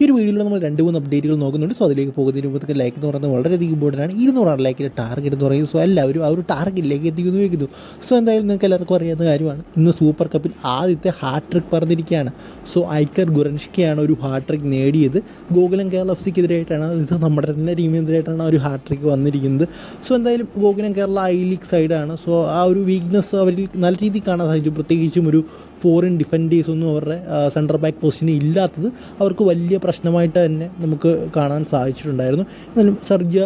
ഈ ഒരു വീഡിയോയിൽ നമ്മൾ രണ്ട് മൂന്ന് അപ്ഡേറ്റുകൾ നോക്കുന്നുണ്ട്. സോ അതിലേക്ക് പോകുന്നതിന് മുമ്പ് ലൈക്ക് എന്ന് പറയുന്നത് വളരെയധികം ഇമ്പോർട്ടന്റ് ആണ്. ഇരുന്നൂറാണ് ലൈക്കിന്റെ ടാർഗറ്റ് എന്ന് പറയുന്നത്. സോ എല്ലാവരും ആ ഒരു ടാർഗറ്റിലേക്ക് എത്തിക്കുന്നു വയ്ക്കുന്നു സോ എന്തായാലും നിങ്ങൾക്ക് എല്ലാവർക്കും അറിയാവുന്ന കാര്യമാണ്. ഇന്ന് സൂപ്പർ കപ്പിൽ ആദ്യത്തെ ഹാട്രിക് പറഞ്ഞിരിക്കുകയാണ്. സോ ഐക്കർ ഗുറൻഷ്കയാണ് ഒരു ഹാട്രിക് നേടിയത്. ഗോകുലം കേരള എഫ് സിക്കെതിരായിട്ടാണ് ഇത് നമ്മുടെ തന്നെ ടീമിനെതിരായിട്ടാണ് ഒരു ഹാട്രിക് വന്നിരിക്കുന്നത്. സോ എന്തായാലും ഗോകുലം കേരള ഐ ലീഗ് സൈഡാണ് സോ ആ ഒരു വീക്ക്നെസ് അവരിൽ നല്ല രീതിയിൽ കാണാൻ സാധിച്ചു. പ്രത്യേകിച്ചും ഒരു ഫോറിൻ ഡിഫൻഡേഴ്സ് ഒന്നും അവരുടെ സെന്റർ ബാക്ക് പൊസിഷനിൽ ഇല്ലാത്തത് അവർക്ക് വലിയ പ്രശ്നമായിട്ട് തന്നെ നമുക്ക് കാണാൻ സാധിച്ചിട്ടുണ്ടായിരുന്നു. എന്നാലും സെർജിയ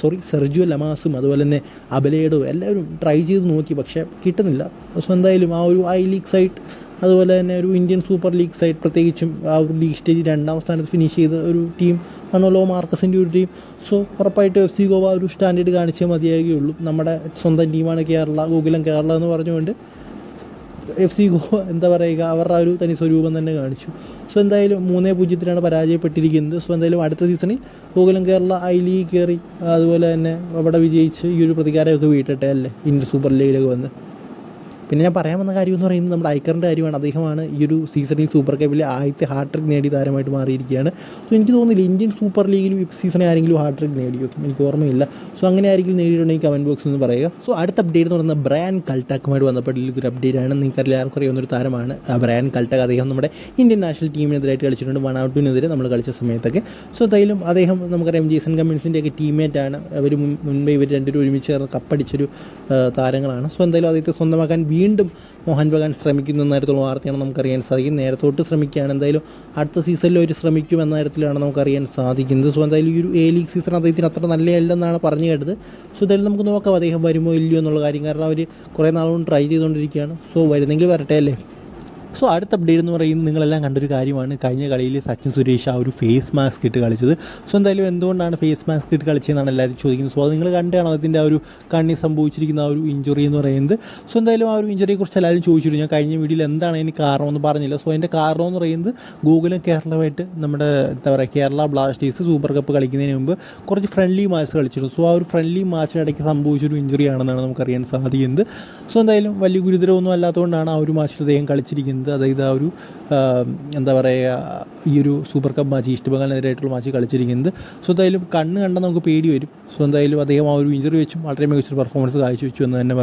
സോറി സെർജിയോ ലമാസും അതുപോലെ തന്നെ അബലേഡോ എല്ലാവരും ട്രൈ ചെയ്ത് നോക്കി പക്ഷേ കിട്ടുന്നില്ല. സോ എന്തായാലും ആ ഒരു ഐ ലീഗ് സൈറ്റ് അതുപോലെ തന്നെ ഒരു ഇന്ത്യൻ സൂപ്പർ ലീഗ് സൈഡ് പ്രത്യേകിച്ചും ആ ഒരു ലീഗ് സ്റ്റേജിൽ രണ്ടാം സ്ഥാനത്ത് ഫിനിഷ് ചെയ്ത ഒരു ടീം മനോലോ മാർക്കസിന്റെ ഒരു ടീം സോ ഉറപ്പായിട്ട് എഫ് സി ഗോവ ഒരു സ്റ്റാൻഡേർഡ് കാണിച്ചേ മതിയാകുകയുള്ളൂ നമ്മുടെ സ്വന്തം ടീമാണ് കേരള ഗോകുലം കേരള എന്ന് പറഞ്ഞുകൊണ്ട് എഫ് സി ഗോവ എന്താ പറയുക അവരുടെ ഒരു തനി സ്വരൂപം തന്നെ കാണിച്ചു. സോ എന്തായാലും മൂന്നേ പൂജ്യത്തിലാണ് പരാജയപ്പെട്ടിരിക്കുന്നത്. സോ എന്തായാലും അടുത്ത സീസണിൽ ഗോകുലം കേരള ഐ ലീഗ് കയറി അതുപോലെ തന്നെ അവിടെ വിജയിച്ച് ഈ ഒരു പ്രതികാരമൊക്കെ വീട്ടട്ടെ അല്ലേ? ഇന്ത്യൻ സൂപ്പർ ലീഗിലൊക്കെ വന്ന്. പിന്നെ ഞാൻ പറയാൻ വന്ന കാര്യം എന്ന് പറയുന്നത് നമ്മുടെ ഐക്കറിന്റെ കാര്യമാണ്. അദ്ദേഹമാണ് ഈ ഒരു സീസണിൽ സൂപ്പർ കപ്പിൽ ആദ്യത്തെ ഹാട്രിക് നേടിയ താരമായിട്ട് മാറിയിരിക്കുകയാണ്. സോ എനിക്ക് തോന്നുന്നില്ല ഇന്ത്യൻ സൂപ്പർ ലീഗിലും ഈ സീസണിൽ ആരെങ്കിലും ഹാട്രിക് നേടിയോ എനിക്ക് ഓർമ്മയില്ല. സോ അങ്ങനെ ആരെങ്കിലും നേടിയിട്ടുണ്ടെങ്കിൽ കമന്റ് ബോക്സിൽ നിന്ന് പറയുക. സോ അടുത്ത അപ്ഡേറ്റ് എന്ന് പറയുന്നത് ബ്രാൻ കൾട്ടാക്കുമായിട്ട് ബന്ധപ്പെട്ടുള്ള ഒരു അപ്ഡേറ്റ് ആണ്. നിങ്ങൾക്ക് എല്ലാവർക്കും അറിയാവുന്ന ഒരു താരമാണ് ബ്രാൻ കൾട്ടാക്ക് അദ്ദേഹം നമ്മുടെ ഇന്ത്യൻ നാഷണൽ ടീമിനെതിരായിട്ട് കളിച്ചിട്ടുണ്ട്. വൺ ഔട്ടിനെതിരെ നമ്മൾ കളിച്ച സമയത്തൊക്കെ. സോ എന്തായാലും അദ്ദേഹം നമുക്കറിയാം ഒക്കെ ടീംമേറ്റ് ആണ്. അവർ മുൻപേ ഇവർ രണ്ടുപേരും ഒരുമിച്ച് ചേർന്ന് കപ്പടിച്ചൊരു താരങ്ങളാണ്. സോ എന്തായാലും അദ്ദേഹത്തെ സ്വന്തമാക്കാൻ വീണ്ടും മോഹൻ ബഗാൻ ശ്രമിക്കുന്ന നേരത്തുള്ള വാർത്തയാണ് നമുക്കറിയാൻ സാധിക്കും നേരത്തോട്ട് ശ്രമിക്കുകയാണ്. എന്തായാലും അടുത്ത സീസണിൽ ഒരു ശ്രമിക്കും എന്ന തരത്തിലാണ് നമുക്കറിയാൻ സാധിക്കുന്നത്. സോ എന്തായാലും ഈ ഒരു എ ലീഗ് സീസൺ അദ്ദേഹത്തിന് അത്ര നല്ലതല്ലെന്നാണ് പറഞ്ഞു കേട്ടത്. സോ എന്തായാലും നമുക്ക് നോക്കാം അദ്ദേഹം വരുമോ ഇല്ലയോ എന്നുള്ള കാര്യം. കാരണം അവർ കുറേ നാളുകൊണ്ട് ട്രൈ ചെയ്തുകൊണ്ടിരിക്കുകയാണ്. സോ വരുന്നെങ്കിൽ വരട്ടെ അല്ലേ? സോ അടുത്ത അപ്ഡേറ്റ് എന്ന് പറയുന്നത് നിങ്ങളെല്ലാം കണ്ടൊരു കാര്യമാണ്. കഴിഞ്ഞ കളിയിൽ സച്ചിൻ സുരേഷ് ആ ഒരു ഫേസ് മാസ്ക് ഇട്ട് കളിച്ചത്. സോ എന്തായാലും എന്തുകൊണ്ടാണ് ഫേസ് മാസ്ക് ഇട്ട് കളിച്ചതെന്നാണ് എല്ലാവരും ചോദിക്കുന്നത്. സോ അത് നിങ്ങൾ കണ്ടാണോ അതിന്റെ ആ ഒരു കണ്ണി സംഭവിച്ചിരിക്കുന്ന ആ ഒരു ഇഞ്ചുറി എന്ന് പറയുന്നത്. സോ എന്തായാലും ആ ഒരു ഇഞ്ചുറിയെക്കുറിച്ച് എല്ലാവരും ചോദിച്ചിരുന്നു. ഞാൻ കഴിഞ്ഞ വീഡിയോയിൽ എന്താണ് അതിന് കാരണമെന്ന് പറഞ്ഞില്ല. സോ അതിന്റെ കാരണം എന്ന് പറയുന്നത് ഗൂഗിളും കേരളമായിട്ട് നമ്മുടെ എന്താ പറയുക കേരള ബ്ലാസ്റ്റേഴ്സ് സൂപ്പർ കപ്പ് കളിക്കുന്നതിന് മുമ്പ് കുറച്ച് ഫ്രണ്ട്ലി മാച്ച് കളിച്ചിരുന്നു. സോ ആ ഒരു ഫ്രണ്ട്ലി മാച്ചിന് ഇടയ്ക്ക് സംഭവിച്ചൊരു ഇഞ്ചുറി ആണെന്നാണ് നമുക്കറിയാൻ സാധിക്കുന്നത്. സോ എന്തായാലും വലിയ ഗുരുതരമൊന്നും അല്ലാത്തതുകൊണ്ടാണ് ആ ഒരു മാച്ചിൽ അദ്ദേഹം കളിച്ചിരിക്കുന്നത്. അതായത് ആ ഒരു എന്താ പറയുക ഈ ഒരു സൂപ്പർ കപ്പ് മാച്ച് ഈസ്റ്റ് ബംഗാളിനെതിരായിട്ടുള്ള മാച്ച് കളിച്ചിരിക്കുന്നത്. സോ എന്തായാലും കണ്ണ് കണ്ടാൽ നമുക്ക് പേടി വരും. സോ എന്തായാലും അദ്ദേഹം ആ ഒരു ഇഞ്ചറി വെച്ചും വളരെ മികച്ചൊരു പെർഫോമൻസ് കാഴ്ചവെച്ചു എന്ന് തന്നെ പറയാം.